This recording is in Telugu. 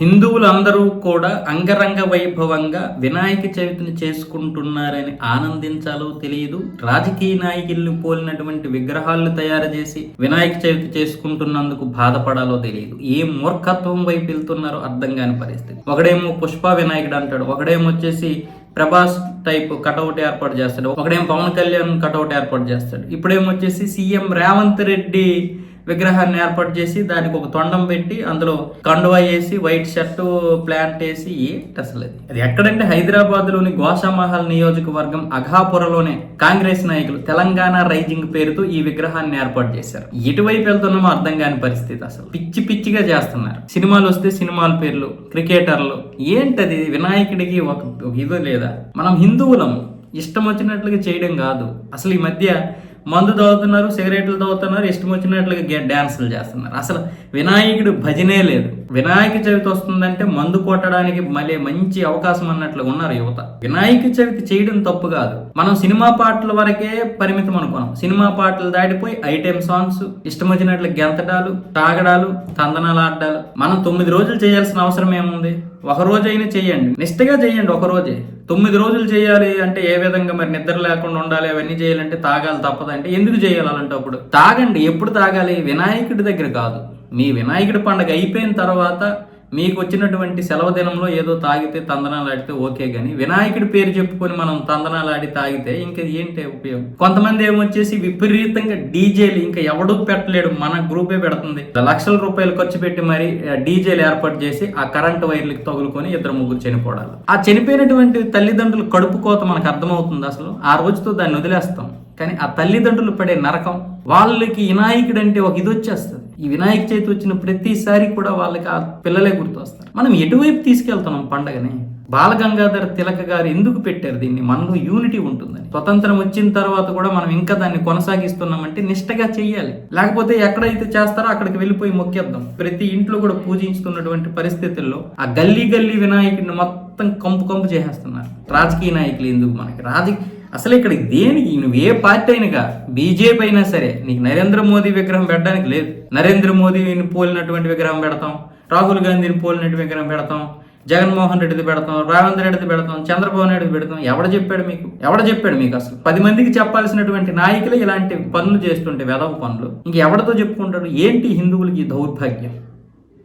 హిందువులందరూ కూడా అంగరంగ వైభవంగా వినాయక చవితిని చేసుకుంటున్నారని ఆనందించాలో తెలియదు. రాజకీయ నాయకుల్ని పోలినటువంటి విగ్రహాలను తయారు చేసి వినాయక చవితి చేసుకుంటున్నందుకు బాధపడాలో తెలియదు. ఏ మూర్ఖత్వం వైపు వెళ్తున్నారో అర్థం కాని పరిస్థితి. ఒకడేమో పుష్ప వినాయకుడు అంటాడు ఒకడేమో వచ్చేసి ప్రభాస్ టైప్ కటౌట్ ఏర్పాటు చేస్తాడు ఒకడేమో పవన్ కళ్యాణ్ కటౌట్ ఏర్పాటు చేస్తాడు ఇప్పుడేమో వచ్చేసి సీఎం రేవంత్ రెడ్డి విగ్రహాన్ని ఏర్పాటు చేసి దానికి ఒక తొండం పెట్టి అందులో కండువా వేసి వైట్ షర్టు ప్లాంట్ వేసి అసలు అది. ఎక్కడంటే హైదరాబాద్లోని గోషామహల్ నియోజకవర్గం అఘాపురలోనే కాంగ్రెస్ నాయకులు తెలంగాణ రైజింగ్ పేరుతో ఈ విగ్రహాన్ని ఏర్పాటు చేశారు. ఎటువైపు వెళ్తున్నామో అర్థం కాని పరిస్థితి అసలు. పిచ్చి పిచ్చిగా చేస్తున్నారు. సినిమాలు వస్తే సినిమాల పేర్లు క్రికెటర్లు. ఏంటది? వినాయకుడికి ఒక ఇది లేదా? మనం హిందువులం ఇష్టం వచ్చినట్లుగా చేయడం కాదు. అసలు ఈ మధ్య మందు తాగుతున్నారు సిగరెట్లు తాగుతున్నారు ఇష్టం వచ్చినట్లుగా డ్యాన్సులు చేస్తున్నారు. అసలు వినాయకుడు భజనే లేదు. వినాయక చవితి వస్తుందంటే మందు కొట్టడానికి మళ్ళీ మంచి అవకాశం అన్నట్లు ఉన్నారు యువత. వినాయక చవితి చేయడం తప్పు కాదు. మనం సినిమా పాటల వరకే పరిమితం అనుకున్నాం సినిమా పాటలు దాటిపోయి ఐటెం సాంగ్స్ ఇష్టం వచ్చినట్లు గెంతడాలు తాగడాలు తందనాలు ఆడడాలు. మనం తొమ్మిది రోజులు చేయాల్సిన అవసరం ఏముంది? ఒక రోజు అయినా చేయండి. నిష్టగా చేయండి ఒకరోజే తొమ్మిది రోజులు చేయాలి అంటే ఏ విధంగా మరి నిద్ర లేకుండా ఉండాలి? అవన్నీ చేయాలంటే తాగాలి తప్పదంటే ఎందుకు చేయాలి అలాంటప్పుడు? తాగండి. ఎప్పుడు తాగాలి? వినాయకుడి దగ్గర కాదు. మీ వినాయకుడి పండుగ అయిపోయిన తర్వాత మీకు వచ్చినటువంటి సెలవు దినంలో ఏదో తాగితే తందనాలు ఆడితే ఓకే కానీ వినాయకుడి పేరు చెప్పుకొని మనం తందనాలు ఆడి తాగితే ఇంకా ఏంటి ఉపయోగం? కొంతమంది ఏమొచ్చేసి విపరీతంగా డీజేలు ఇంకా ఎవడూ పెట్టలేడు మన గ్రూపే పెడుతుంది. లక్షల రూపాయలు ఖర్చు పెట్టి మరి డీజేలు ఏర్పాటు చేసి ఆ కరెంట్ వైర్లకి తగులుకొని ఇద్దరు ముగ్గురు చనిపోవడాలి. ఆ చనిపోయినటువంటి తల్లిదండ్రులు కడుపు కోత మనకు అర్థమవుతుంది అసలు. ఆ రోజుతో దాన్ని వదిలేస్తాం. కానీ ఆ తల్లిదండ్రులు పడే నరకం వాళ్ళకి వినాయకుడు అంటే ఒక ఇది వచ్చేస్తుంది. ఈ వినాయక చవితి వచ్చిన ప్రతిసారి కూడా వాళ్ళకి ఆ పిల్లలే గుర్తొస్తారు. మనం ఎటువైపు తీసుకెళ్తున్నాం పండగని? బాలగంగాధర్ తిలక గారు ఎందుకు పెట్టారు దీన్ని? మనలో యూనిటీ ఉంటుందని. స్వతంత్రం వచ్చిన తర్వాత కూడా మనం ఇంకా దాన్ని కొనసాగిస్తున్నామంటే నిష్టగా చెయ్యాలి. లేకపోతే ఎక్కడైతే చేస్తారో అక్కడికి వెళ్ళిపోయి మొక్కేద్దాం. ప్రతి ఇంట్లో కూడా పూజించుతున్నటువంటి పరిస్థితుల్లో ఆ గల్లీ గల్లీ వినాయకుడిని మొత్తం కంపు కంపు చేసేస్తున్నారు. రాజకీయ నాయకులు ఎందుకు మనకి? రాజకీయ అసలు ఇక్కడ దేనికి? నువ్వు ఏ పార్టీ అయినగా? బీజేపీ అయినా సరే నీకు నరేంద్ర మోదీ విగ్రహం పెట్టడానికి లేదు. నరేంద్ర మోదీని పోలినటువంటి విగ్రహం పెడతాం రాహుల్ గాంధీని పోలినటువంటి విగ్రహం పెడతాం జగన్మోహన్ రెడ్డిది పెడతాం రేవంత్ రెడ్డిది పెడతాం చంద్రబాబు నాయుడుది పెడతాం. ఎవడ చెప్పాడు మీకు? ఎవడ చెప్పాడు మీకు అసలు? పది మందికి చెప్పాల్సినటువంటి నాయకులు ఇలాంటి పనులు చేస్తుంటే వెదవ పనులు. ఇంక చెప్పుకుంటాడు? ఏంటి హిందువులకి దౌర్భాగ్యం?